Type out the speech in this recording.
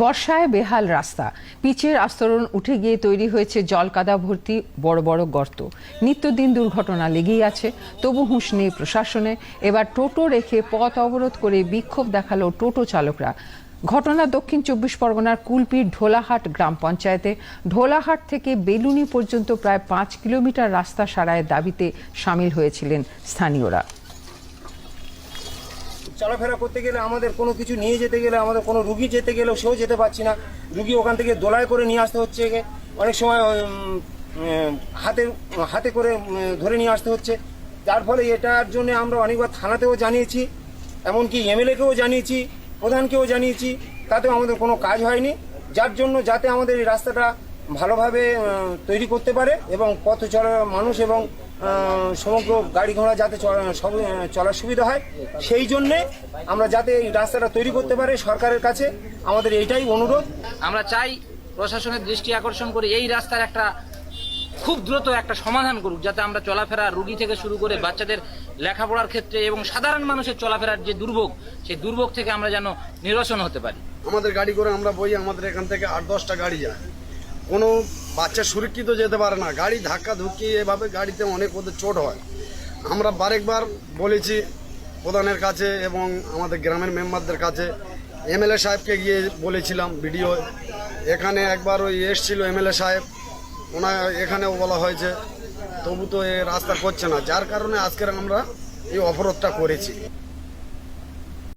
বর্ষায় বেহাল রাস্তা। পিচের আস্তরণ উঠে গিয়ে তৈরি হয়েছে জল কাদা ভর্তি বড় বড় গর্ত। নিত্যদিন দুর্ঘটনা লেগেই আছে, তবু হুঁশ নেই প্রশাসনে। এবার টোটো রেখে পথ অবরোধ করে বিক্ষোভ দেখাল টোটো চালকরা। ঘটনা দক্ষিণ চব্বিশ পরগনার কুলপির ঢোলাহাট গ্রাম পঞ্চায়েতে। ঢোলাহাট থেকে বেলুনি পর্যন্ত প্রায় পাঁচ কিলোমিটার রাস্তা সারায়ের দাবিতে সামিল হয়েছিলেন স্থানীয়রা। চলাফেরা করতে গেলে আমাদের কোনো কিছু নিয়ে যেতে গেলে, আমাদের কোনো রুগী যেতে গেলেও সেও যেতে পারছি না। রুগী ওখান থেকে দোলায় করে নিয়ে আসতে হচ্ছে। অনেক সময় হাতে হাতে করে ধরে নিয়ে আসতে হচ্ছে। যার ফলে এটার জন্য আমরা অনেকবার থানাতেও জানিয়েছি, এমনকি এমএলএকেও জানিয়েছি, প্রধানকেও জানিয়েছি। তাতেও আমাদের কোনো কাজ হয়নি। যার জন্য যাতে আমাদের এই রাস্তাটা ভালোভাবে তৈরি করতে পারে এবং পথ চলার মানুষ এবং সমগ্র গাড়ি ঘোড়া যাতে চলা- চলার সুবিধা হয় সেই জন্যে আমরা যাতে এই রাস্তাটা তৈরি করতে পারে সরকারের কাছে আমাদের এইটাই অনুরোধ। আমরা চাই প্রশাসনের দৃষ্টি আকর্ষণ করে এই রাস্তার একটা খুব দ্রুত একটা সমাধান করুক যাতে আমরা চলাফেরা রুগী থেকে শুরু করে বাচ্চাদের লেখাপড়ার ক্ষেত্রে এবং সাধারণ মানুষের চলাফেরার যে দুর্ভোগ সেই দুর্ভোগ থেকে আমরা যেন নিরসন হতে পারি। আমাদের গাড়ি করে আমরা বই আমাদের এখান থেকে আট দশটা গাড়ি যায়। কোনো বাচ্চা সুরক্ষিত যেতে পারে না। গাড়ি ধাক্কা ধুক্কি এভাবে গাড়িতে অনেক ওদের চোট হয়। আমরা বারেকবার বলেছি প্রধানের কাছে এবং আমাদের গ্রামের মেম্বারদের কাছে। এমএলএ সাহেবকে গিয়ে বলেছিলাম ভিডিও। এখানে একবার ওই এসছিল এমএলএ সাহেব। ওনা এখানেও বলা হয়েছে। তবু তো এ রাস্তা করছে না। যার কারণে আজকের আমরা এই অবরোধটা করেছি।